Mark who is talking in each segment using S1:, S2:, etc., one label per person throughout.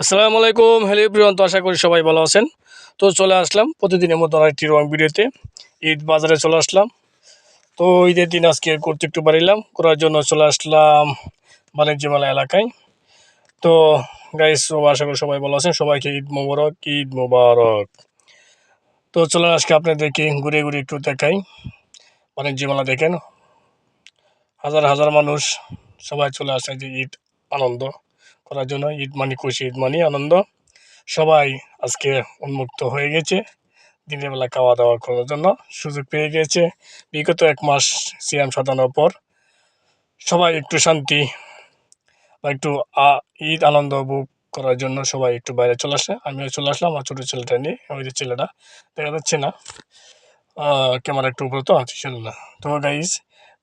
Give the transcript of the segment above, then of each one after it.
S1: আসসালামু আলাইকুম। হ্যালো প্রিয়ন তো আশা করি সবাই ভালো আছেন। তো চলে আসলাম, প্রতিদিনের মতো আরেকটি রং ভিডিওতে। ঈদ বাজারে চলে আসলাম। তো ঈদের দিন আজকে করতে একটু বাড়িলাম, করার জন্য চলে আসলাম বাণিজ্য মেলা এলাকায়। তো গাইস আশা করি সবাই ভালো আছেন। সবাইকে ঈদ মোবারক ঈদ মোবারক। তো চলে আজকে আপনাদেরকে ঘুরে ঘুরে একটু দেখাই। বাণিজ্য মেলা দেখেন। হাজার হাজার মানুষ সবাই চলে আসে যে ঈদ আনন্দ। করার জন্য ঈদ মানি, খুশি ঈদ মানি, আনন্দ। সবাই আজকে উন্মুক্ত হয়ে গেছে। দিনের বেলা খাওয়া দাওয়া করার জন্য সুযোগ পেয়ে গেছে। বিগত এক মাস সিয়াম সাধানোর পর সবাই একটু শান্তি বা একটু ঈদ আনন্দ উপভোগ করার জন্য সবাই একটু বাইরে চলে আসে। আমিও চলে আসলাম, আমার ছোটো ছেলেটা নিয়ে। ওই যে ছেলেটা, দেখা যাচ্ছে না। ক্যামেরা একটু উপরে তো, আছে ছিল না তো গাইজ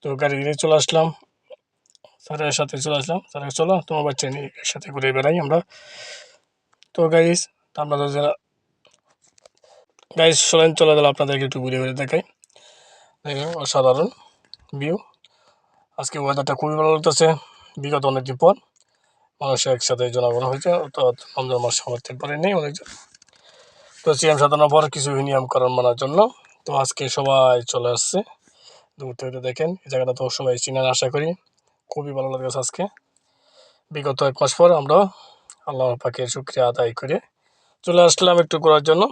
S1: তো গাড়ি চলে আসলাম। স্যারের সাথে চলে আসলাম, স্যারের চলো, তোমার বাচ্চা নিয়ে একসাথে ঘুরে বেড়াই আমরা। তো গাইজ আপনারা যারা গাইজ চলেন, চলে গেলে আপনাদেরকে একটু ঘুরে ঘুরে দেখাই। দেখেন, অসাধারণ ভিউ আজকে ওয়েদারটা খুবই ভালো লাগতেছে। বিগত অনেকদিন পর মানুষ একসাথে জনগণ হয়েছে তো রমজান মাস সমাপ্তির পরে নেই অনেকজন। তো সিএম সাধারণ পর কিছু নিয়ম কারণ মানার জন্য তো আজকে সবাই চলে আসছে। দূর থেকে দেখেন, এই জায়গাটা তো সবাই চিনার আশা করি। খুবই ভালো লাগছে আজকে। বিগত এক মাস পর আমরা আল্লাহ পাকের শুক্রিয়া আদায় করে চলে আসলাম একটু করার জন্য।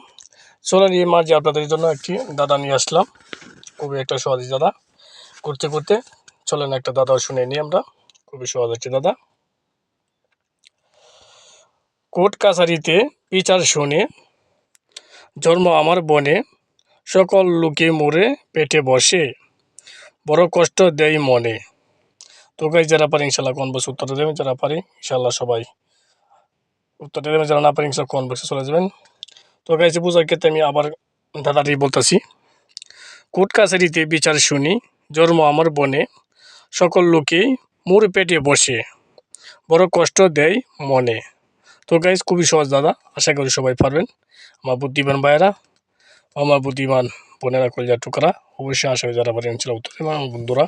S1: চলেন নিয়ে মাঝে আপনাদের জন্য একটি দাদা নিয়ে আসলাম। খুবই একটা সহজ দাদা। করতে করতে চলেন একটা দাদা শুনে নিই আমরা। খুবই সহজ একটি দাদা। কোর্ট কাছারিতে বিচার শুনে জন্ম আমার বনে, সকল লোকে মরে পেটে বসে, বড় কষ্ট দেয় মনে। তো গাই যারা পারে ইনশাল্লাহ কোন বসে উত্তর দেবেন, যারা পারে, ইনশাল্লাহ সবাই উত্তর দেবেন, যারা না পারে ইনশাল্লাহ কোন বসে চলে যাবেন। তো গাইছে বোঝার ক্ষেত্রে আমি আবার দাদাটি বলতেছি কোর্ট কাছারিতে বিচার শুনি, জন্ম আমার বনে, সকল লোকেই মোর পেটে বসে, বড় কষ্ট দেয় মনে। তো গাইজ খুবই সহজ দাদা, আশা করি সবাই পারবেন। আমার বুদ্ধিমান ভাইয়েরা, আমার বুদ্ধিমান বোনেরা কলজার টুকরা অবশ্যই আশা করি যারা পারেন ছিল উত্তর এবং বন্ধুরা,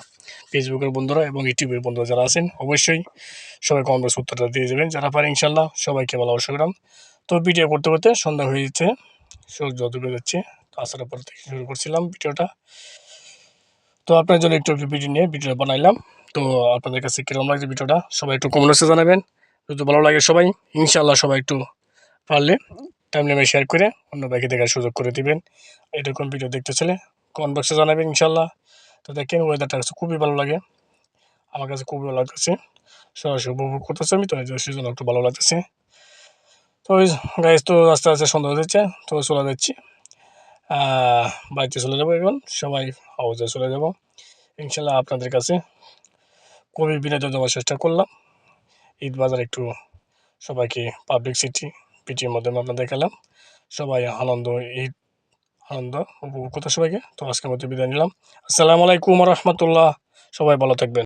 S1: ফেসবুকের বন্ধুরা এবং ইউটিউবের বন্ধুরা যারা আছেন, অবশ্যই সবাই কম বেশ উত্তরটা দিয়ে দেবেন। যারা পারে ইনশাল্লাহ সবাইকে ভালোবাসা করাম তো ভিডিও করতে করতে সন্ধ্যা হয়ে যাচ্ছে, সূর্য ডুবে যাচ্ছে, তো আসার পর থেকে শুরু করছিলাম ভিডিওটা। তো আপনার জন্য একটু ভিডিও নিয়ে ভিডিও বানাইলাম। তো আপনাদের কাছে কীরকম লাগছে ভিডিওটা, সবাই একটু কমেন্টসে জানাবেন। যদি ভালো লাগে সবাই, ইনশাল্লাহ সবাই একটু পারলে টাইম নেমে শেয়ার করে অন্য বাইকে দেখার সুযোগ করে দিবেন। এরকম ভিডিও দেখতে চলে কমেন্ট বক্সে জানাবেন ইনশাল্লাহ তো দেখেন ওয়েদারটা কাছে খুবই ভালো লাগে। আমার কাছে খুবই ভালো লাগতেছে। সরাসরি উপভোগ করতেছে আমি, তো এই জন্য একটু ভালো লাগতেছে। তো ওই গাইজ তো আস্তে আস্তে সন্ধ্যা হয়ে তো চলে যাচ্ছি। বাড়িতে চলে যাব এখন। সবাই হাউসে চলে যাব। ইনশাল্লাহ আপনাদের কাছে খুবই বিনোদন দেওয়ার চেষ্টা করলাম। ঈদ বাজার একটু সবাইকে পাবলিক সিটি পিটির মাধ্যমে আপনাদের দেখালাম। সবাই আনন্দ, ঈদ, আনন্দ উপভোগ করতে সবাইকে। তো আজকের মধ্যে বিদায় নিলাম। আসসালামু আলাইকুম রহমতুল্লাহ। সবাই ভালো থাকবেন।